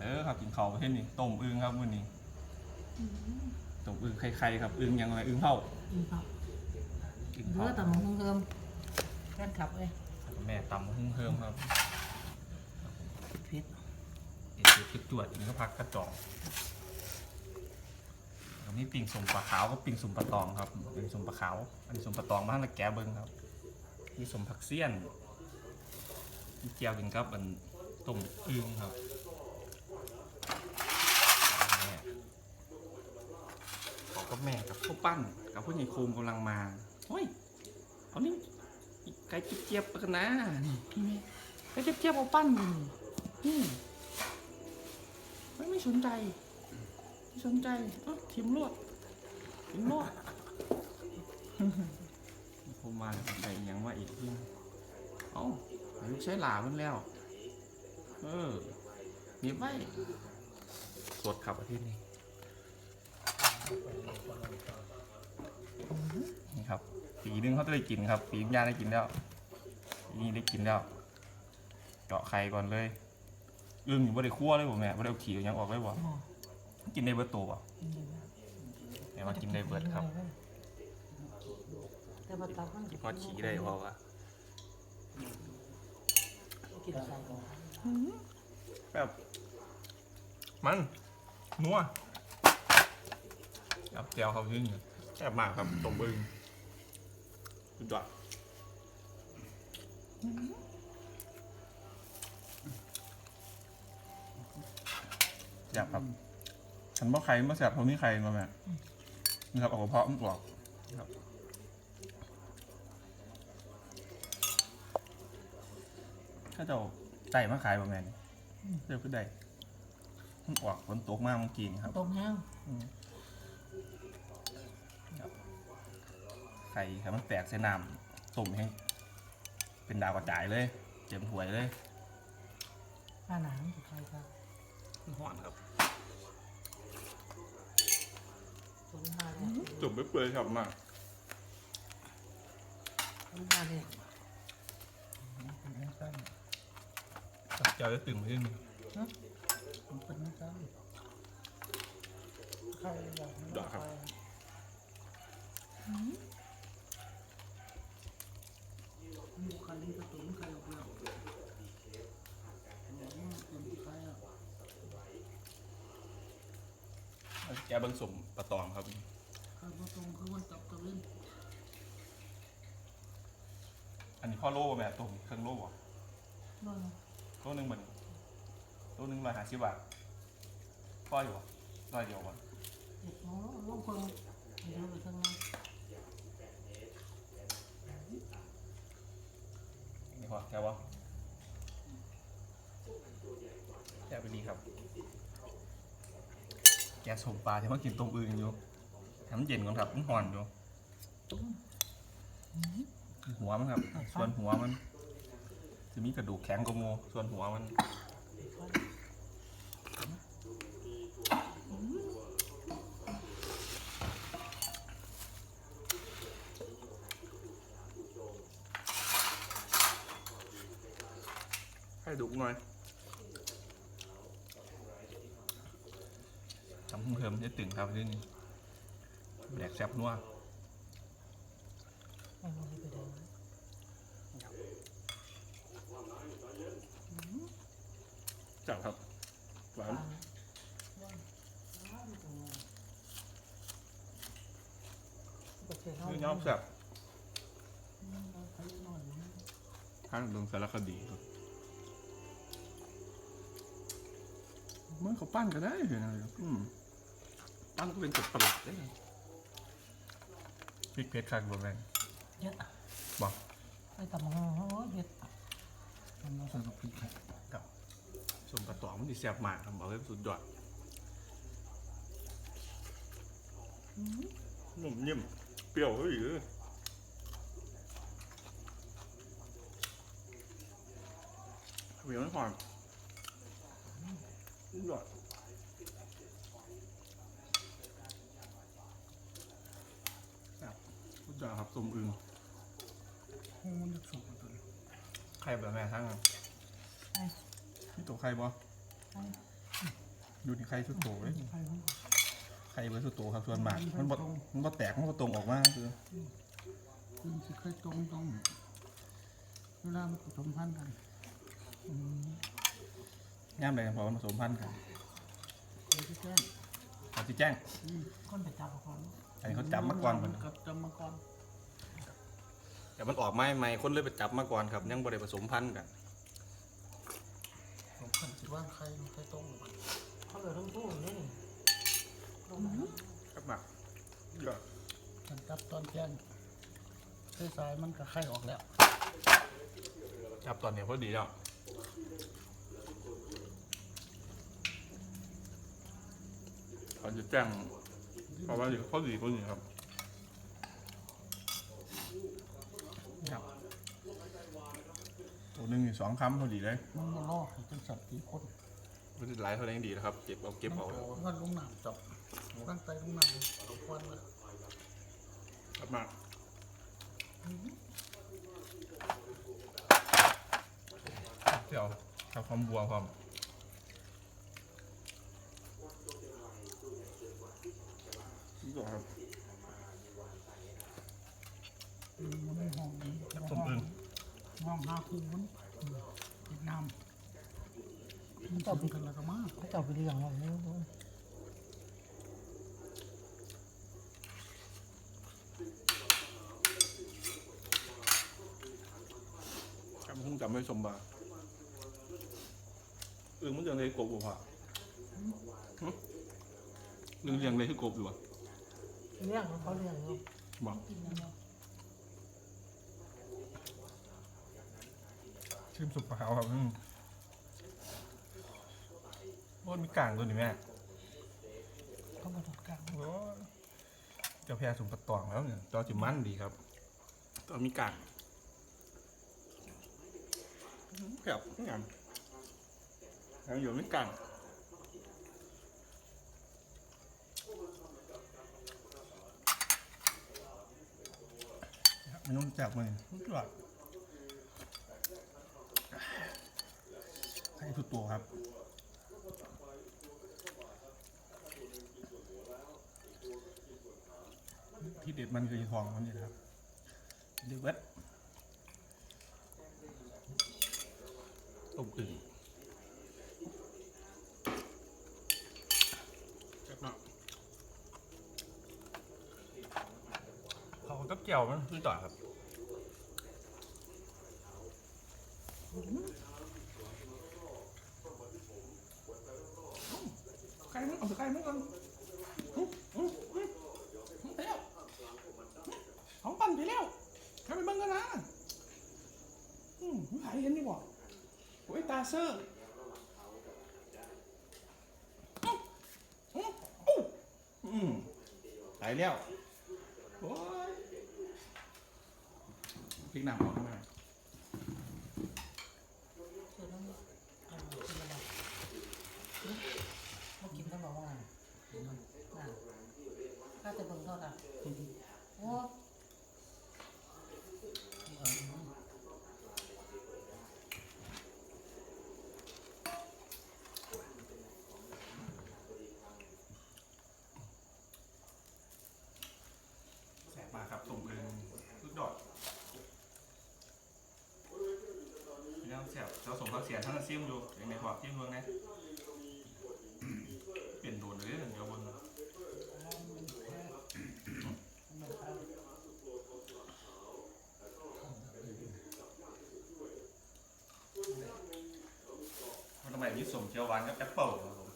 เออครับกินข้าวประเภทนี้ต้มอึ่งครับมื้อนี้ต้มอึ่งไข่ๆครับอึ่งยังไงอึ่งเผาอีเผาอึ่งเรืเผาอแต่มงเฮิมแฟนคลับเอ้ยแม่ตำหุ้งเฮิมครับเผ็ดเอ็ดเอ็ดจวดนี่ก็พักกระจอกแล้วนี่ปิ่งสมปลาขาวก็ปิ่งสมปลาตองครับปิ่งสมปลาขาวอันนี้สมปลาตองบ้านละแกะเบิ้งครับมีสมผักเสี้ยนมีเจียวกินกับอันต้มอึ่งครับแม่ขอ กับแม่กับข้าวปั้น กับผู้ใหญ่โคมกำลังมาเฮ้ยเอานี่ไก่เจี๊ยบๆกันนะนี่พี่แม่ไก่เจี๊ยบๆเอาปั้นนี่ไม่ไม่สนใจไม่สนใจอ้าทิมรวดทิมรวดผมมาแล้วผมได้อิหยังว่าอีกที่เอ้าอายุใช้หลามันแล้ว เออมีไว้สวดขับอาทิตย์นี้ นี่ครับปีนึงเขาจะได้กินครับ ปีนึงย่าได้กินแล้วปีนี้ได้กินแล้วเจาะไข่ก่อนเลยอึ้งอยู่บ่ได้คั่วเลยผมแม่บ่ได้เอาขี้เอาหยังออกเลยบ่หม้อกินได้เบิดตัวบ่แม่ว่ากินได้เบิดครับแต่ว่าตับมันพอขี้ได้เพราะว่ากินใส่ก่อนแบบมันนัว ครับแจวเขาขึ้นแซ่บมากครับต้มบึงสุดยอดอยากครับ ฉันว่าใครมาแสบเขานี่ใครมาแม่นี่ครับเอากระเพาะมันออกครับถ้าเจ้าไต่มาขายประมาณนี้เรียกขึ้นได้มันออกฝนตกมากเมื่อกี้นี่ครับต้มแห้ง ไข่ให้มันแตกใส่น้ำต้มให้เป็นดาวกระจายเลยเต็มถ้วยเลยปลาหนังสุดท้ายครับหอนครับต้มมาเนี่ยจุ่มไปเปื่อยชอบมากต้มมาเนี่ยเจ้าจะตึงขึ้นมันเป็นน้ำซ้ำใครอยาก ดอกครับ มีใครที่จะตุ๋นใครออกแล้วตุ๋นใครอะ แกเบิ้งสมปลาตองครับใครมาตรงคือวันตับตะเวนอันนี้พ่อโล่แม่ต้มเครื่องโล่บ่นั่นโล่หนึ่งเหมือนโล่หนึ่งร้อยห้าสิบบาทพ่ออยู่บ่ร้อยเดียวบ่เด็กน้องลูกคนเดี๋ยวไปทางนั้นนี่พอแกบ่แกไปดีครับแกสมปลาที่มากินต้มอึ่งอยู่ให้มันเย็นก่อนครับมันหอนอยู่หัวมันครับ ส่วนหัวมันจะมีกระดูกแข็งกว่าหมูส่วนหัวมันให้ดุกหน่อย ทำเพิ่มจะตึงครับที่นี่แดกแซ่บนัวไม่รู้ไปได้จับครับ หวานโอเคเนาะคือยอมแซ่บทางดวงสารคดีครับเมื่อเขาปั้นก็ได้เลยนะอืม ปั้นก็เป็นจุดประหลาดได้เลยพริกเพชรคักบนแรงเยอะบอกไอ้ตำมะฮงโอ้ยเยอะมันมาใส่กับพริกครับกับสมปลาตองมันดีแซ่บมากครับบอกเลยสุดยอดนุ่มนิ่มเปรี้ยวเฮ้ยเออเปรี้ยวไม่พอสุดยอดครับ สุดยอดครับสมอึงโอ้ยสุกตัวใครแบบแม่ทั้งใช่พี่ตัวใครบ่ใช่ดูที่ไข่สุดโตเลยใครมันไข่เบอร์สุดโตครับส่วนมากมันบ่มันบ่แตกมันบ่ตรงออกมาคือคุณสิเคยตรงตรงเวลามันผสมพันธุ์กันอืมย่ามใดกันพอมันผสมพันธุ์กันเคยที่แจ้งเขาสิแจ้งอืมก้อนไปจับเอาก่อน อันนี้เขาจับมาก่อนมันกับจับมาก่อนแต่มันออกไม้ใหม่คนเลยไปจับมาก่อนครับ ยังบ่ได้ผสมพันธุ์กันผมขันสิว่าใครใครตรงมันเขาเหลือทั้งคู่นี่ลงมาครับหมักก็ขันจับตอนแจ้งเคยสายมันก็ไข่ออกแล้ว จับตอนนี้พอดีแล้วเขาจะแจ้ง เพราะว่าอยู่พอดีพอดีครับครับตัวหนึ่งอยู่สองคำพอดีเลยมันมาล่อให้จังสัตว์ตีคนมันจะไหลเท่าไหร่ดีนะครับ เก็บเอาเก็บเอามันลงน้ำจับตั้งใจลงน้ำเอาควันเลยครับมากเดี๋ยวทำความบัวความนี่ก่อนครับ อืมมันไม่ห้องนี้ ครับผมเอง ห้องหาคูมันอืมติดน้ำมันจับกันแล้วก็มาเขาจะเอาไปเลี้ยงเราเนี่ยจำคงจำไม่สมบัติเออมันยังเลยกบอยู่ป่ะหึเรื่องยังเลยคือกบอยู่อะเลี้ยงเขาเลี้ยงอยู่บอก ชิมสุปเปลาครับอืมโอ้ยมีกลางตัวนี่แม่เขามาถอดกลางโอ้ยเจ้าแพรสุ่มปตองแล้วเนี่ยจอจิมันดีครับตอนมีกลางแบบงามยังอยู่ไม่กลางมันนุ่มจับเลยนุ่มจับ ให้ทุกตัวครับที่เด็ดมันคือทองมันนี่นะครับเดือดต้มอึ่งจับเนาะเขากับเกี่ยวมันคือต่อครับ ไก่มันเอาไก่มันก่อนไปแล้วของปั่นไปแล้วใครไปเบิ่งกันนะอืมหายเห็นดีกว่าโอ้ยตาเซอร์อื้ออื้ออู้อืมหายแล้ว โอ้ยพริกหนำออกข้างใน เชื่อแล้วเอากินอะไรเขากินเขาบอกว่าไงน่ะข้าจะเบิ่งเท่าไหร่โอ้ แสบมากครับตุ่มเอิงสุดยอดพี่น้องแสบเจ้าสมพักเสียทั้งนั้นซิมอยู่อย่างในขอบซิมเมืองนะเปลี่ยนโดนเลยเดี๋ยวบนมันทำไมมีสมเชียวหวานกับแอปเปิลครับผม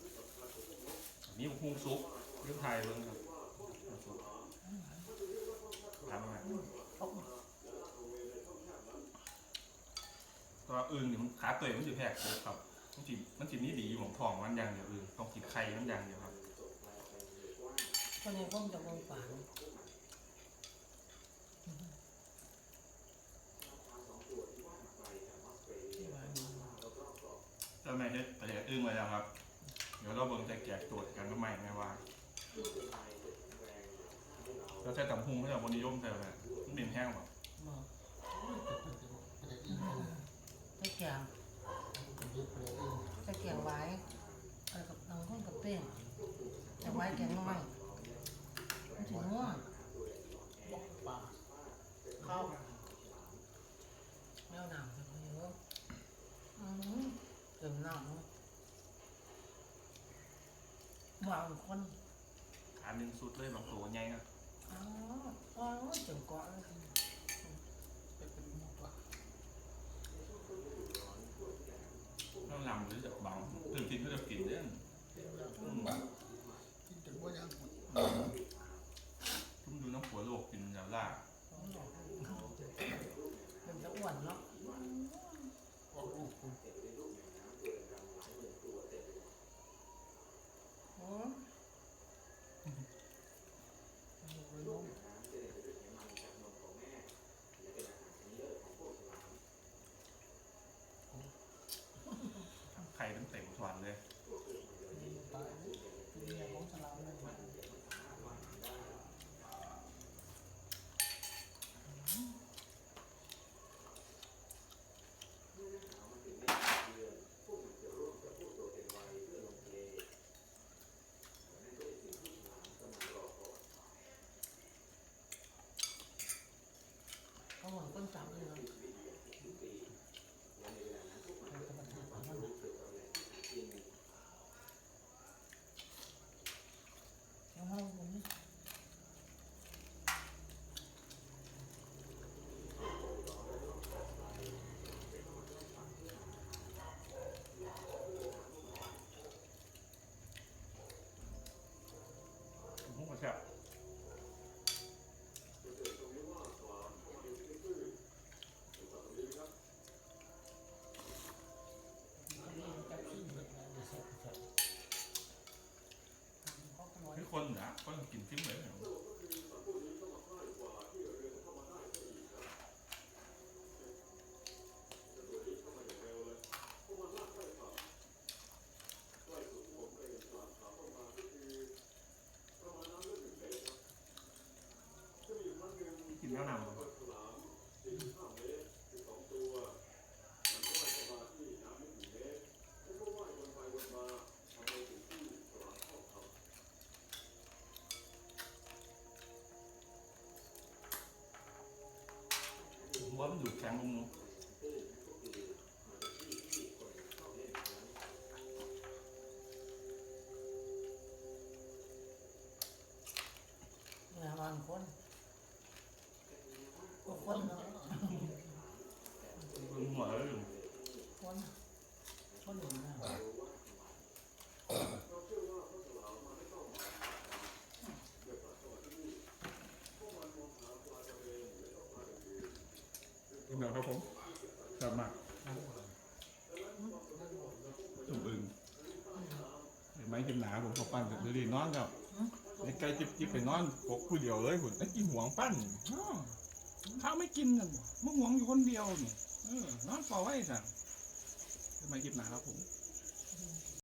นี่หุ้งซุปเรื่องไทยเรื่องครับซุปทำม ตัวอื่นนี่มันขาเตยมันจะแพกโคกครับ มันจิมันจินี่ดีอยู่ของทองมันอย่างเดียวอื่นต้องกินไข่มันอย่างเดียวครับคนนี้ผมจะเบิ่งฝางเจ้าแม่เฮ็ดแต่เฮ็ดอึ้งไว้แล้วครับ เดี๋ยวเราเบิ่งจะแกะตรวจกันว่าใหม่ไงว่าเราใช้ตำพุงไม่ใช่บนนิยมใช่ไหมมันเป็นแห้งหรอ บอกตะเกียงตะเกียงไว้เออกับเอาคนกับเป้แกงน้อยมันถึงง่วงปลาเข้าแมวหนาวจะเยอะอืมเติมหนาวเนอะบางคนขาหนึ่งสุดเลยบางตัวใหญ่นะอ๋ออ๋อเจังกว่าเลยเป็นเป็นหมกปลา ต้องลำหรือจะบังตื่นกินก็จะกินเด้ออืม กินจนว่ายัง ทุ่มดูน้ำผัวโลกกินยาวล่า มันจะอ้วนเนาะ ออกลูกคุณ อืม ไปล้ม ไข่เต็มสวนเลยตายเป็นเมียของสลามเลยนเขาเหมือนคนจับเลยนะจะมาถือของมัน แล้วห้องผมนี่ พุ่งกระ แซ่บเขาเรียกจับขี้แบบนั้นเดี๋ยวเสร็จเสร็จเขาขโมยที่คนนะคนกินทิ้งเลย กินแล้วนำ ผ มว่ามันอยู่แข็งลงเนาะ เนี่ยบางคนบางคนเนาะ มันหัวแล้วอยู่ คนคนหนึ่งนะ กินแล้วครับผมชอบมากตุ่มอึ่งเห็นไหมกินหนาผมขอปั้นกับเดลี่นอนกับไอ้ไก่จิบจิบไปนอนปกผู้เดียวเลยหุ่นไอ้กินหวงปั้นอ้าวข้าวไม่กินกันบ่มึงหวงอยู่คนเดียวนี่เออนอนเฝ้าไว้สั่งเห็นไหมกินหนาครับผม